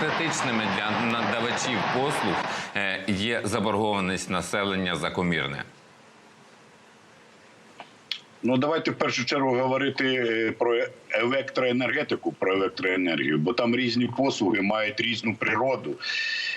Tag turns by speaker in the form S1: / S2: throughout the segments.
S1: критичними для надавачів послуг е, є заборгованість населення за комірне?
S2: Ну давайте в першу чергу говорити е, про електроенергетику, про електроенергію, бо там різні послуги мають різну природу,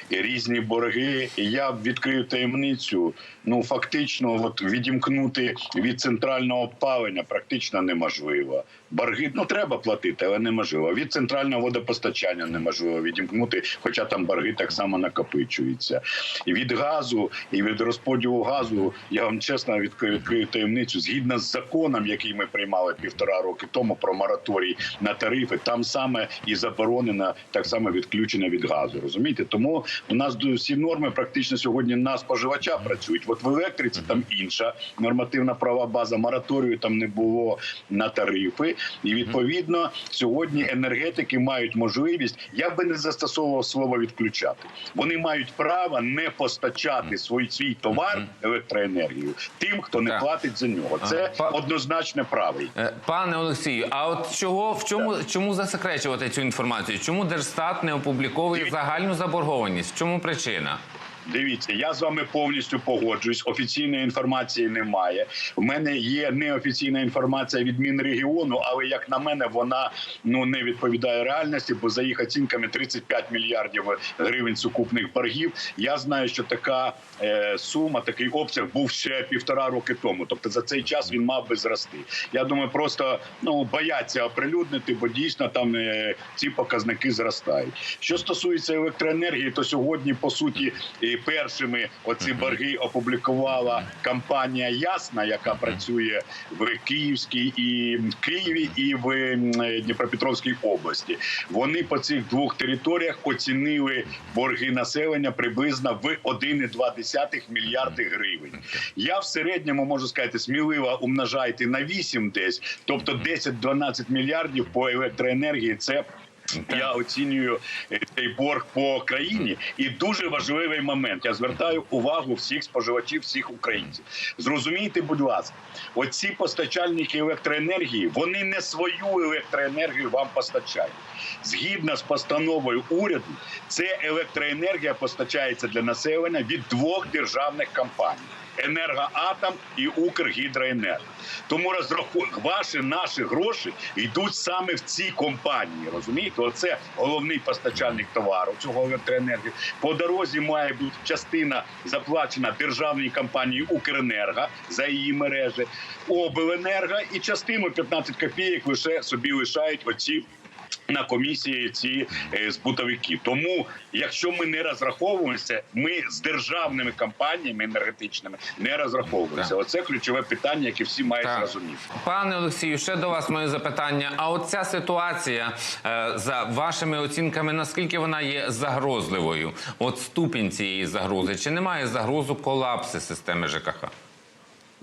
S2: і різні борги. І я відкрию таємницю. Ну фактично, от відімкнути від центрального опалення практично неможливо. Борги ну треба платити, але неможливо. Від центрального водопостачання неможливо відімкнути, хоча там борги так само накопичуються. І від газу, і від розподілу газу я вам чесно відкрию таємницю. Згідно з законом, який ми приймали півтора роки тому про мораторій на тарифи, там саме і заборонено так само відключення від газу. Розумієте, тому у нас всі норми практично сьогодні на споживача працюють. От в електриці там інша нормативна права база мораторію там не було на тарифи, і відповідно сьогодні енергетики мають можливість. Я би не застосовував слово відключати. Вони мають право не постачати свій свій товар електроенергію тим, хто не платить за нього. Це
S1: Па-
S2: правий.
S1: Е, Пане Олексію, а от чого в чому чому засекречувати цю інформацію? Чому Держстат не опубліковує загальну заборгованість? В чому причина?
S2: Дивіться, я з вами повністю погоджуюсь. Офіційної інформації немає. У мене є неофіційна інформація від Мінрегіону, але як на мене, вона ну не відповідає реальності, бо за їх оцінками 35 мільярдів гривень сукупних боргів. Я знаю, що така е, сума, такий обсяг був ще півтора роки тому. Тобто за цей час він мав би зрости. Я думаю, просто ну бояться оприлюднити, бо дійсно там е, ці показники зростають. Що стосується електроенергії, то сьогодні по суті і першими оці борги опублікувала компанія Ясна, яка працює в Київській і Києві і в Дніпропетровській області. Вони по цих двох територіях оцінили борги населення приблизно в 1,2 мільярди гривень. Я в середньому можу сказати, сміливо умножайте на 8 десь, тобто 10-12 мільярдів по електроенергії. Це я оцінюю е, цей борг по країні, і дуже важливий момент. Я звертаю увагу всіх споживачів, всіх українців. Зрозумійте, будь ласка, оці постачальники електроенергії вони не свою електроенергію вам постачають. Згідно з постановою уряду, це електроенергія постачається для населення від двох державних компаній. Енергоатом і Укргідроенерго. Тому розрахунок ваші наші гроші йдуть саме в ці компанії. Розумієте, оце головний постачальник товару цього електроенергії. По дорозі має бути частина заплачена державній компанії Укренерго за її мережі, обленерго і частину 15 копійок лише собі лишають оці. На комісії ці е, збутовики. Тому, якщо ми не розраховуємося, ми з державними компаніями енергетичними не розраховуємося. Оце ключове питання, яке всі мають
S1: Так.
S2: зрозуміти.
S1: Пане Олексію, ще до вас моє запитання. А от ця ситуація е, за вашими оцінками, наскільки вона є загрозливою? От ступінь цієї загрози, чи немає загрозу колапсу системи ЖКХ?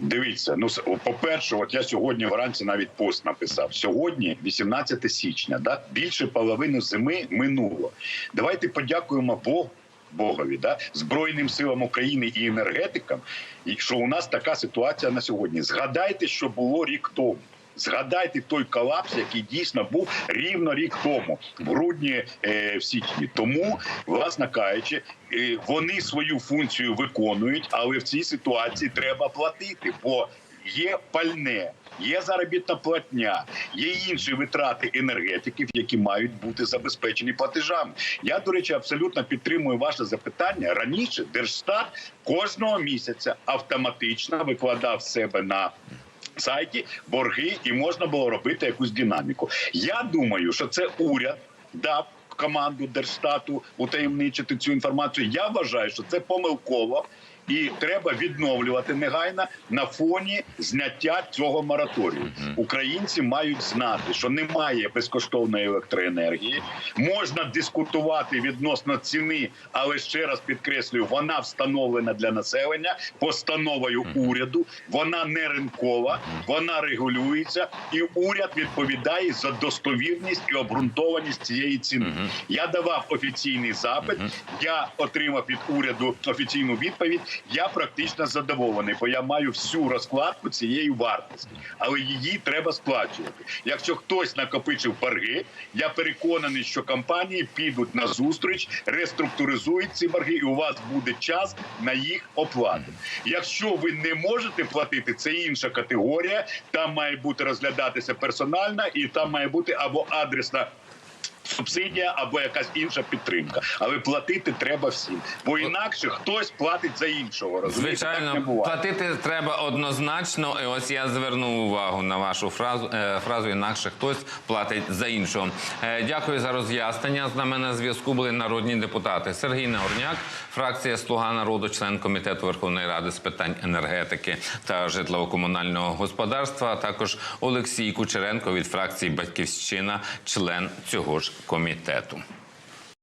S2: Дивіться, ну по-перше, от я сьогодні вранці навіть пост написав. Сьогодні, 18 січня, да більше половини зими минуло. Давайте подякуємо Богу. Богові, да, Збройним силам України і енергетикам, і що у нас така ситуація на сьогодні. Згадайте, що було рік тому. Згадайте той колапс, який дійсно був рівно рік тому, в грудні, е, в січні. Тому, власне кажучи, е, вони свою функцію виконують, але в цій ситуації треба платити, бо є пальне. Є заробітна платня, є інші витрати енергетиків, які мають бути забезпечені платежами. Я, до речі, абсолютно підтримую ваше запитання. Раніше Держстат кожного місяця автоматично викладав себе на сайті борги, і можна було робити якусь динаміку. Я думаю, що це уряд дав команду Держстату утаємничити цю інформацію. Я вважаю, що це помилково. І треба відновлювати негайно на фоні зняття цього мораторію. Українці мають знати, що немає безкоштовної електроенергії. Можна дискутувати відносно ціни, але ще раз підкреслюю, вона встановлена для населення постановою уряду. Вона не ринкова, вона регулюється, і уряд відповідає за достовірність і обґрунтованість цієї ціни. Я давав офіційний запит. Я отримав від уряду офіційну відповідь. Я практично задоволений, бо я маю всю розкладку цієї вартості, але її треба сплачувати. Якщо хтось накопичив борги, я переконаний, що компанії підуть на зустріч, реструктуризують ці борги, і у вас буде час на їх оплату. Якщо ви не можете платити, це інша категорія. Там має бути розглядатися персональна, і там має бути або адресна. Субсидія або якась інша підтримка, але платити треба всім, бо інакше хтось платить за іншого. Розумієте? Так не
S1: Звичайно,
S2: буває.
S1: платити треба однозначно. І ось я звернув увагу на вашу фразу. е, фразу інакше хтось платить за іншого. Е, Дякую за роз'яснення. З нами на зв'язку були народні депутати Сергій Нагорняк, фракція Слуга народу, член комітету Верховної Ради з питань енергетики та житлово-комунального господарства. А також Олексій Кучеренко від фракції Батьківщина, член цього ж комітету.